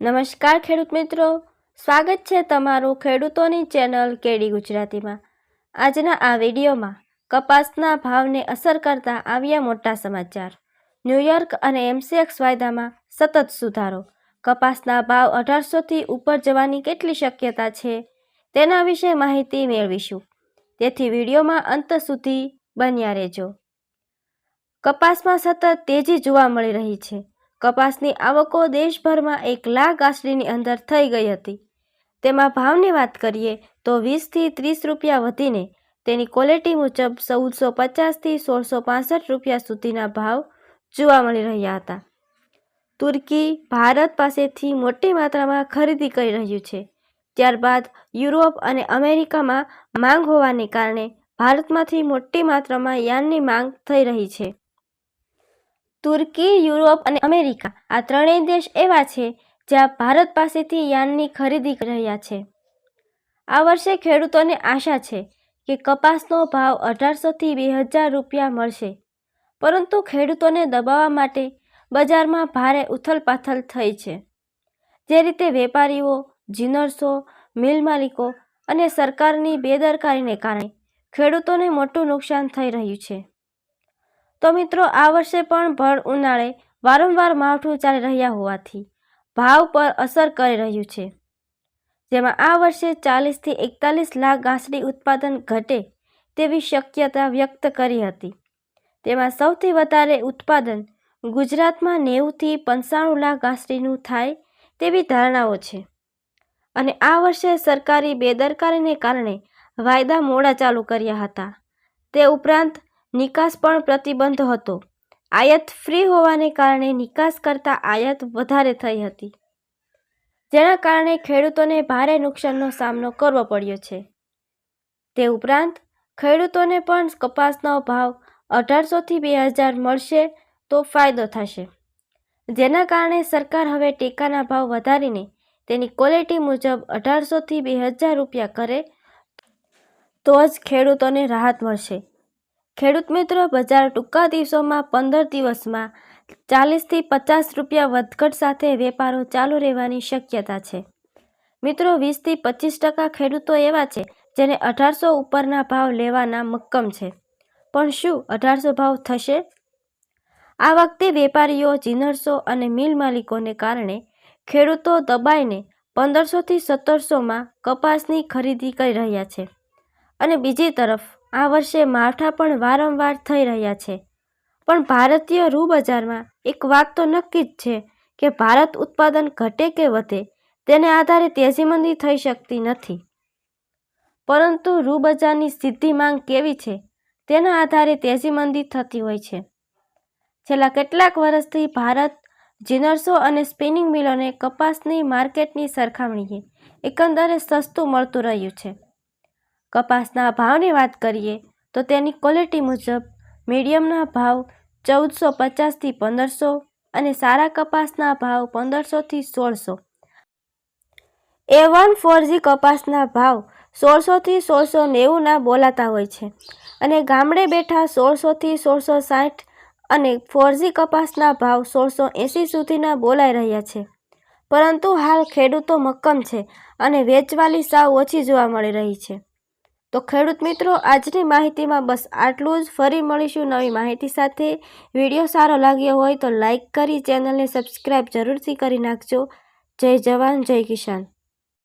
નમસ્કાર ખેડૂત મિત્રો. સ્વાગત છે તમારું ખેડૂતોની ચેનલ કેડી ગુજરાતીમાં. આજના આ વિડીયોમાં કપાસના ભાવને અસર કરતા આવ્યા મોટા સમાચાર. ન્યૂયોર્ક અને એમસીએક્સ વાયદામાં સતત સુધારો. કપાસના ભાવ અઢારસોથી ઉપર જવાની કેટલી શક્યતા છે તેના વિશે માહિતી મેળવીશું. તેથી વિડીયોમાં અંત સુધી બન્યા રહેજો. કપાસમાં સતત તેજી જોવા મળી રહી છે. કપાસની આવકો દેશભરમાં એક લાખ આશરીની અંદર થઈ ગઈ હતી. તેમાં ભાવની વાત કરીએ તો વીસથી ત્રીસ રૂપિયા વધીને તેની ક્વોલિટી મુજબ ચૌદસો પચાસથી સોળસો પાસઠ રૂપિયા સુધીના ભાવ જોવા મળી રહ્યા હતા. તુર્કી ભારત પાસેથી મોટી માત્રામાં ખરીદી કરી રહ્યું છે. ત્યારબાદ યુરોપ અને અમેરિકામાં માંગ હોવાને કારણે ભારતમાંથી મોટી માત્રામાં યાનની માંગ થઈ રહી છે. તુર્કી, યુરોપ અને અમેરિકા આ ત્રણેય દેશ એવા છે જ્યાં ભારત પાસેથી યાનની ખરીદી રહ્યા છે. આ વર્ષે ખેડૂતોને આશા છે કે કપાસનો ભાવ અઢારસોથી બે હજાર રૂપિયા મળશે. પરંતુ ખેડૂતોને દબાવવા માટે બજારમાં ભારે ઉથલપાથલ થઈ છે. જે રીતે વેપારીઓ, જીનર્સો, મિલ માલિકો અને સરકારની બેદરકારીને કારણે ખેડૂતોને મોટું નુકસાન થઈ રહ્યું છે. તો મિત્રો, આ વર્ષે પણ ભર ઉનાળે વારંવાર માવઠું ચાલી રહ્યા હોવાથી ભાવ પર અસર કરી રહ્યું છે. જેમાં આ વર્ષે ચાલીસથી એકતાલીસ લાખ ઘાસડી ઉત્પાદન ઘટે તેવી શક્યતા વ્યક્ત કરી હતી. તેમાં સૌથી વધારે ઉત્પાદન ગુજરાતમાં નેવુંથી પંચાણું લાખ ઘાસડીનું થાય તેવી ધારણાઓ છે. અને આ વર્ષે સરકારી બેદરકારીને કારણે વાયદા મોડા ચાલુ કર્યા હતા. તે ઉપરાંત નિકાસ પણ પ્રતિબંધ હતો. આયાત ફ્રી હોવાને કારણે નિકાસ કરતાં આયાત વધારે થઈ હતી. જેના કારણે ખેડૂતોને ભારે નુકસાનનો સામનો કરવો પડ્યો છે. તે ઉપરાંત, ખેડૂતોને પણ કપાસનો ભાવ અઢારસોથી બે હજાર મળશે તો ફાયદો થશે. જેના કારણે સરકાર હવે ટેકાના ભાવ વધારીને તેની ક્વોલિટી મુજબ અઢારસોથી બે હજાર રૂપિયા કરે તો જ ખેડૂતોને રાહત મળશે. ખેડૂત મિત્રો, બજાર ટૂંકા દિવસોમાં પંદર દિવસમાં ચાલીસથી પચાસ રૂપિયા વધઘટ સાથે વેપારો ચાલુ રહેવાની શક્યતા છે. મિત્રો, વીસથી પચીસ ટકા ખેડૂતો એવા છે જેને અઢારસો ઉપરના ભાવ લેવાના મક્કમ છે. પણ શું અઢારસો ભાવ થશે? આ વખતે વેપારીઓ, જીનરસો અને મિલ માલિકોને કારણે ખેડૂતો દબાઈને પંદરસોથી સત્તરસોમાં કપાસની ખરીદી કરી રહ્યા છે. અને બીજી તરફ આ વર્ષે માવઠા પણ વારંવાર થઈ રહ્યા છે. પણ ભારતીય રૂ બજારમાં એક વાત તો નક્કી જ છે કે ભારત ઉત્પાદન ઘટે કે વધે તેને આધારે તેજીમંદી થઈ શકતી નથી. પરંતુ રૂ બજારની સીધી માંગ કેવી છે તેના આધારે તેજીમંદી થતી હોય છે. છેલ્લા કેટલાક વર્ષથી ભારત જીનર્સો અને સ્પિનિંગ મિલોને કપાસની માર્કેટની સરખામણીએ એકંદરે સસ્તું મળતું રહ્યું છે. કપાસના ભાવની વાત કરીએ, તો તેની ક્વોલિટી મુજબ મીડિયમના ભાવ ચૌદસો પચાસથી પંદરસો અને સારા કપાસના ભાવ પંદરસોથી સોળસો. એ વન ફોરજી કપાસના ભાવ સોળસોથી સોળસો નેવુંના બોલાતા હોય છે અને ગામડે બેઠા સોળસોથી સોળસો સાઠ અને ફોરજી કપાસના ભાવ સોળસો એંસી સુધીના બોલાઈ રહ્યા છે. પરંતુ હાલ ખેડૂતો મક્કમ છે અને વેચવાલી સાવ ઓછી જોવા મળી રહી છે. તો ખેડૂત મિત્રો, આજની માહિતીમાં બસ આટલું જ. ફરી મળીશું નવી માહિતી સાથે. વીડિયો સારો લાગ્યો હોય તો લાઈક કરી, ચેનલને સબસ્ક્રાઈબ જરૂરથી કરી નાખજો. જય જવાન, જય કિસાન.